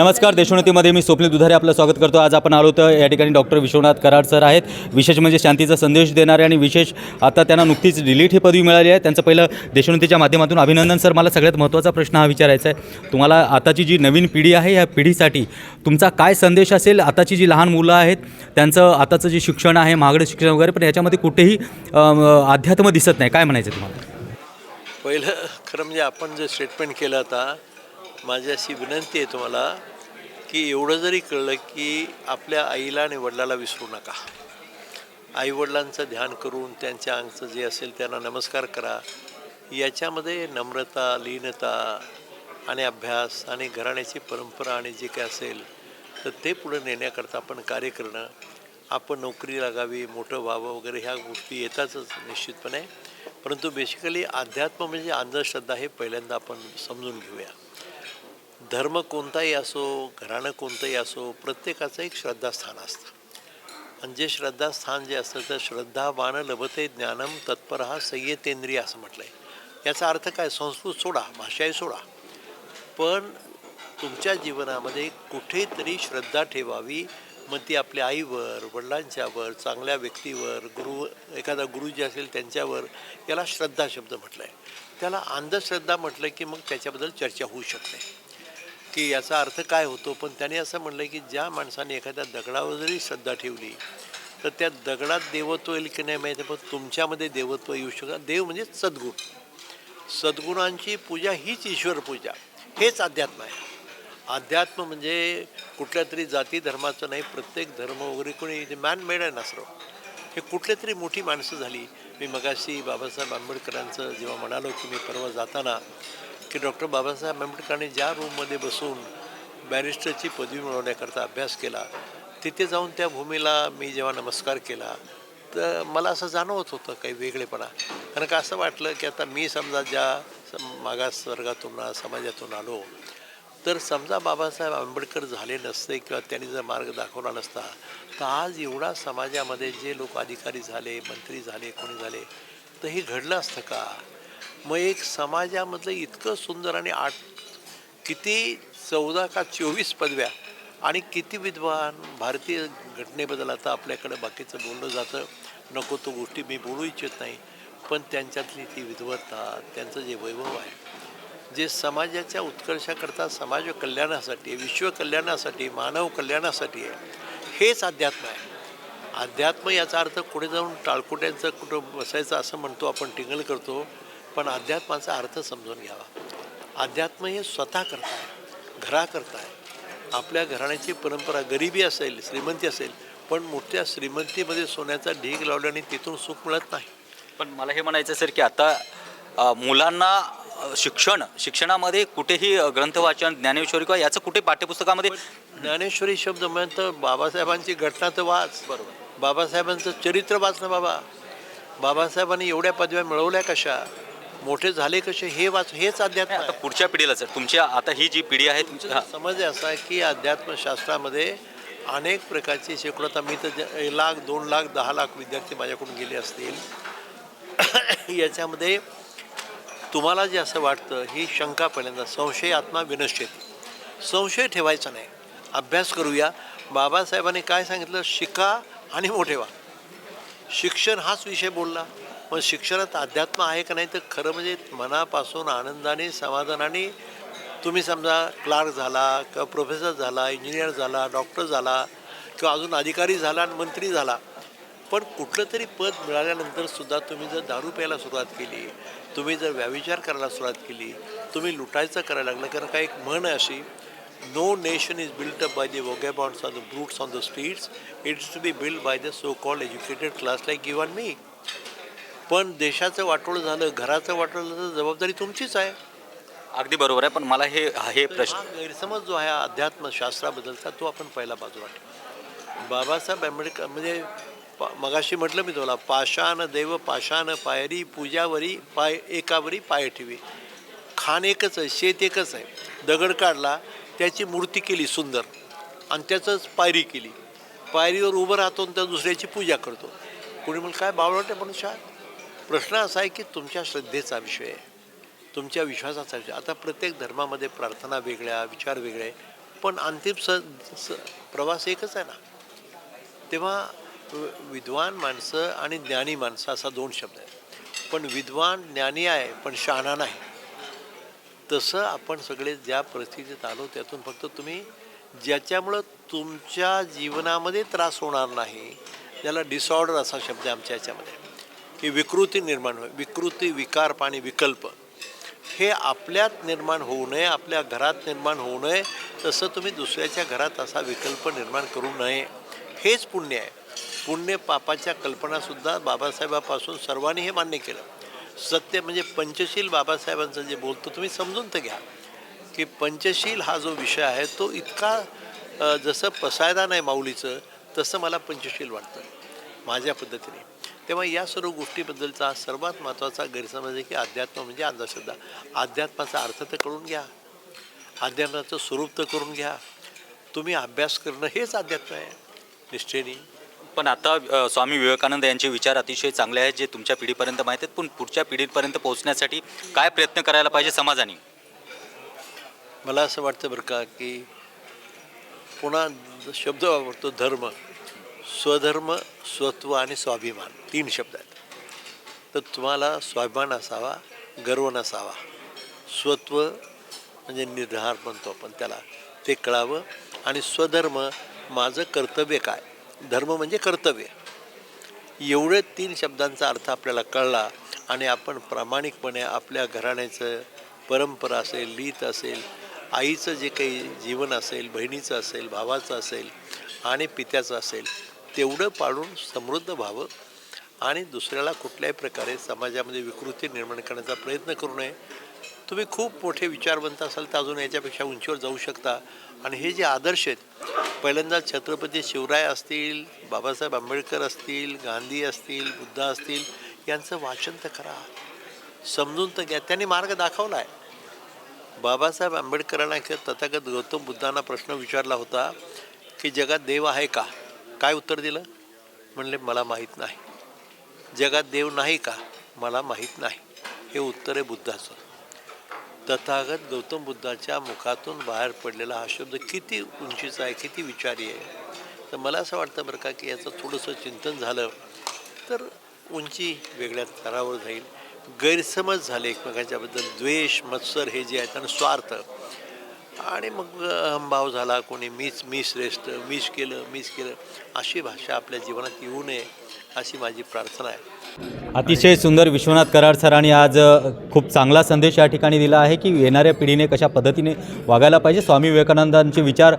नमस्कार देशोन्नतीमध्ये मी स्वप्नील दुधारे आपलं स्वागत करतो. आज आपण आलो तर या ठिकाणी डॉक्टर विश्वनाथ कराड सर आहेत. विशेष म्हणजे शांतीचा संदेश देणारे आणि विशेष आता त्यांना नुकतीच डिलीट ही पदवी मिळाली आहे. त्यांचं पहिलं देशोन्नतीच्या माध्यमातून अभिनंदन. सर मला सगळ्यात महत्त्वाचा प्रश्न हा विचारायचा आहे. तुम्हाला आताची जी नवीन पिढी आहे या पिढीसाठी तुमचा काय संदेश असेल? आताची जी लहान मुलं आहेत त्यांचं आताचं जे शिक्षण आहे महागडं शिक्षण वगैरे पण याच्यामध्ये कुठेही अध्यात्म दिसत नाही. काय म्हणायचं तुम्हाला? पहिलं खरं म्हणजे आपण जे स्टेटमेंट केलं आता माझी अशी विनंती आहे तुम्हाला. की एवढं जरी कळलं की आपल्या आईला आणि वडिलाला विसरू नका. आईवडिलांचं ध्यान करून त्यांच्या अंगचं जे असेल त्यांना नमस्कार करा. याच्यामध्ये नम्रता लीनता आणि अभ्यास आणि घराण्याची परंपरा आणि जे काय असेल तर ते पुढे नेण्याकरता आपण कार्य करणं आपण नोकरी लागावी मोठं व्हावं वगैरे ह्या गोष्टी येतातच निश्चितपणे. परंतु बेसिकली अध्यात्म म्हणजे अंधश्रद्धा हे पहिल्यांदा आपण समजून घेऊया. धर्म कोणताही असो घराणं कोणतंही असो प्रत्येकाचं एक श्रद्धास्थान असतं. आणि जे श्रद्धास्थान जे असतं तर श्रद्धावान लभते ज्ञानम तत्पर हा संयतेंद्रिय असं म्हटलं आहे याचा अर्थ काय? संस्कृत सोडा भाषाही सोडा. पण तुमच्या जीवनामध्ये कुठेतरी श्रद्धा ठेवावी. मग ती आपल्या आईवर वडिलांच्यावर चांगल्या व्यक्तीवर गुरु एखादा गुरु जे असेल त्यांच्यावर याला श्रद्धा शब्द म्हटलं आहे त्याला अंधश्रद्धा म्हटलं की मग त्याच्याबद्दल चर्चा होऊ शकते. की याचा अर्थ काय होतो? पण त्याने असं म्हणलं की ज्या माणसाने एखाद्या दगडावर जरी श्रद्धा ठेवली तर त्या दगडात देवत्व येईल की नाही माहिती पण तुमच्यामध्ये देवत्व येऊ शकतं देव म्हणजे सद्गुण. सद्गुणांची पूजा हीच ईश्वर पूजा. हेच अध्यात्म आहे. अध्यात्म म्हणजे कुठल्या तरी जाती धर्माचं नाही प्रत्येक धर्म वगैरे कोणी मॅन मेड आहे ना सर्व हे कुठल्या तरी मोठी माणसं झाली. मी मगाशी बाबासाहेब आंबेडकरांचं जेव्हा म्हणालो की मी परवा जाताना की डॉक्टर बाबासाहेब आंबेडकरांनी ज्या रूममध्ये बसून बॅरिस्टरची पदवी मिळवण्याकरता अभ्यास केला तिथे जाऊन त्या भूमीला मी जेव्हा नमस्कार केला तर मला असं जाणवत होतं काही वेगळेपणा. कारण का असं वाटलं की आता मी समजा ज्या सम- मागास वर्गातून समाजातून आलो तर समजा बाबासाहेब आंबेडकर झाले नसते किंवा त्यांनी जर मार्ग दाखवला नसता तर आज एवढा समाजामध्ये जे लोक अधिकारी झाले मंत्री झाले कोणी झाले तर हे घडलं असतं का? मग एक समाजामधलं इतकं सुंदर आणि आठ किती चौदा का चोवीस पदव्या आणि किती विद्वान भारतीय घटनेबद्दल आता आपल्याकडे बाकीचं बोललं जातं. नको तो गोष्टी मी बोलू इच्छित नाही. पण त्यांच्यातली ती विद्वत्ता त्यांचं जे वैभव आहे जे समाजाच्या उत्कर्षाकरता समाज कल्याणासाठी विश्व कल्याणासाठी मानव कल्याणासाठी आहे हेच अध्यात्म आहे. अध्यात्म याचा अर्थ कुठे जाऊन टाळकुट्यांचं कुठं बसायचं असं म्हणतो आपण टिंगल करतो. पण अध्यात्माचा अर्थ समजून घ्यावा. अध्यात्म हे स्वतः करताय घरा करताय. आपल्या घराण्याची परंपरा गरिबी असेल श्रीमंती असेल पण मोठ्या श्रीमंतीमध्ये सोन्याचा ढीग लावल्याने तिथून सुख मिळत नाही. पण मला हे म्हणायचं सर की आता मुलांना शिक्षण शिक्षणामध्ये कुठेही ग्रंथवाचन ज्ञानेश्वरी किंवा याचं कुठे पाठ्यपुस्तकामध्ये ज्ञानेश्वरी शब्द म्हणतं बाबासाहेबांची घटना तर वाच. बरोबर. बाबासाहेबांचं चरित्र वाच ना बाबा. बाबासाहेबांनी एवढ्या पदव्या मिळवल्या कशा? मोठे झाले कसे हे वाच हेच अध्यात्म आता आहे. पुढच्या पिढीला सर तुमच्या आता ही जी पिढी आहे तुमची हा. समज आहे असा की अध्यात्मशास्त्रामध्ये अनेक प्रकारची शेकडो आता मी तर ज- लाख दोन लाख दहा लाख विद्यार्थी माझ्याकडून गेले असतील. याच्यामध्ये तुम्हाला जे असं वाटतं ही शंका पहिल्यांदा संशय आत्मा विनश्यती संशय ठेवायचा नाही. अभ्यास करूया. बाबासाहेबांनी काय सांगितलं? शिका आणि मोठे व्हा. शिक्षण हाच विषय बोलला. मग शिक्षणात अध्यात्म आहे का नाही तर खरं म्हणजे मनापासून आनंदाने समाधानाने तुम्ही समजा क्लार्क झाला किंवा प्रोफेसर झाला इंजिनियर झाला डॉक्टर झाला किंवा अजून अधिकारी झाला आणि मंत्री झाला पण कुठलं तरी पद मिळाल्यानंतर सुद्धा तुम्ही जर दारू प्यायला सुरुवात केली तुम्ही जर व्याविचार करायला सुरुवात केली तुम्ही लुटायचं करायला लागलं कारण काय एक म्हण अशी no nation is built up by the vagabonds on the brutes on the streets it's to be build by the so called educated class like given me पण देशाचं वाटोळ झालं घराचं वाटोळ झालं तर जबाबदारी तुमचीच आहे. अगदी बरोबर आहे पण मला हे हे प्रश्न गैरसमज जो आहे अध्यात्मशास्त्राबद्दलचा तो आपण पहिला बाजूला ठेवू. बाबासाहेब आंबेडकर म्हणजे पा- मगाशी म्हटलं मी तुला पाषाण देव पाषाण पायरी पूजावरी पाय एकावरी पाय ठेवी. खाण एकच आहे शेत एकच आहे. दगड काढला त्याची मूर्ती केली सुंदर आणि त्याचंच पायरी केली. पायरीवर उभं राहतो आणि त्या दुसऱ्याची पूजा करतो. कोणी म्हणलं काय बावळट आहे मनुष्य प्रश्न असा आहे की तुमच्या श्रद्धेचा विषय आहे. तुमच्या विश्वासाचा विषय आता प्रत्येक धर्मामध्ये प्रार्थना वेगळ्या विचार वेगळे पण अंतिम स स प्रवास एकच आहे ना. तेव्हा विद्वान माणसं आणि ज्ञानी माणसं असा दोन शब्द आहेत. पण विद्वान ज्ञानी आहे पण शहाणा नाही. तसं आपण सगळे ज्या परिस्थितीत आलो त्यातून फक्त तुम्ही ज्याच्यामुळं तुमच्या जीवनामध्ये त्रास होणार नाही ज्याला डिसऑर्डर असा शब्द आहे आमच्या याच्यामध्ये. की विकृती निर्माण होईल विकृती विकार आणि विकल्प. हे आपल्यात निर्माण होऊ नये आपल्या घरात निर्माण होऊ नये तसं तुम्ही दुसऱ्याच्या घरात असा विकल्प निर्माण करू नये. हेच पुण्य आहे. पुण्य पापाच्या कल्पनासुद्धा बाबासाहेबापासून सर्वांनी हे मान्य केलं. सत्य म्हणजे पंचशील बाबासाहेबांचं जे बोलतो तुम्ही समजून तर घ्या. की पंचशील हा जो विषय आहे तो इतका जसं पसायदान आहे माऊलीचं तसं मला पंचशील वाटतं. माझ्या पद्धतीने. तेव्हा या सर्व गोष्टीबद्दलचा सर्वात महत्त्वाचा गैरसमज आहे की अध्यात्म म्हणजे अंधश्रद्धा. अध्यात्माचा अर्थ तर करून घ्या. अध्यात्माचं स्वरूप तर करून घ्या. तुम्ही अभ्यास करणं हेच अध्यात्म आहे. निष्ठेने पण आता स्वामी विवेकानंद यांचे विचार अतिशय चांगले आहेत जे तुमच्या पिढीपर्यंत माहीत आहेत. पण पुढच्या पिढीपर्यंत पोहोचण्यासाठी काय प्रयत्न करायला पाहिजे समाजाने? मला असं वाटतं बरं का की पुन्हा शब्द वापरतो धर्म. स्वधर्म स्वत्व आणि स्वाभिमान तीन शब्द आहेत. तर तुम्हाला स्वाभिमान असावा गर्व नसावा. स्वत्व म्हणजे निर्धार म्हणतो आपण त्याला. ते कळावं आणि स्वधर्म माझं कर्तव्य काय? धर्म म्हणजे कर्तव्य. एवढे तीन शब्दांचा अर्थ आपल्याला कळला आणि आपण प्रामाणिकपणे आपल्या घराण्याचं परंपरा असेल लीत असेल आईचं जे काही जीवन असेल बहिणीचं असेल भावाचं असेल आणि पित्याचं असेल तेवढं पाळून समृद्ध व्हावं आणि दुसऱ्याला कुठल्याही प्रकारे समाजामध्ये विकृती निर्माण करण्याचा प्रयत्न करू नये. तुम्ही खूप मोठे विचारवंत असाल तर अजून याच्यापेक्षा उंचीवर जाऊ शकता. आणि हे जे आदर्श आहेत पहिल्यांदा छत्रपती शिवराय असतील बाबासाहेब आंबेडकर असतील गांधी असतील बुद्धा असतील यांचं वाचन तर करा. समजून तर घ्या. त्यांनी मार्ग दाखवला आहे बाबासाहेब आंबेडकरांना तथागत गौतम बुद्धांना प्रश्न विचारला होता की जगात देव आहे का? काय उत्तर दिलं? म्हणले मला माहीत नाही. जगात देव नाही का? मला माहीत नाही. हे उत्तर आहे बुद्धाचं. तथागत गौतम बुद्धाच्या मुखातून बाहेर पडलेला हा शब्द किती उंचीचा आहे किती विचारी आहे? तर मला असं वाटतं बरं का की याचं थोडंसं चिंतन झालं तर उंची वेगळ्या स्तरावर जाईल. गैरसमज झाले एकमेकांच्याबद्दल. द्वेष मत्सर हे जे आहेत आणि स्वार्थ आणि मग अहंभाव झाला कोणी मीच मी श्रेष्ठ मीच केलं मीच केलं अशी भाषा आपल्या जीवनात येऊ नये अशी माझी प्रार्थना आहे. अतिशय सुंदर विश्वनाथ कराड सरांनी आज खूप चांगला संदेश या ठिकाणी दिला आहे की येणाऱ्या पिढीने कशा पद्धतीने वागायला पाहिजे. स्वामी विवेकानंदांचे विचार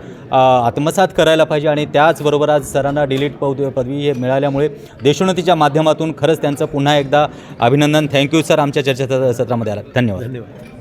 आत्मसात करायला पाहिजे आणि त्याचबरोबर आज सरांना डिलीट पद पदवी हे मिळाल्यामुळे देशोन्नतीच्या माध्यमातून खरंच त्यांचं पुन्हा एकदा अभिनंदन. थँक्यू सर आमच्या चर्चा सत्रामध्ये आला धन्यवाद. धन्यवाद.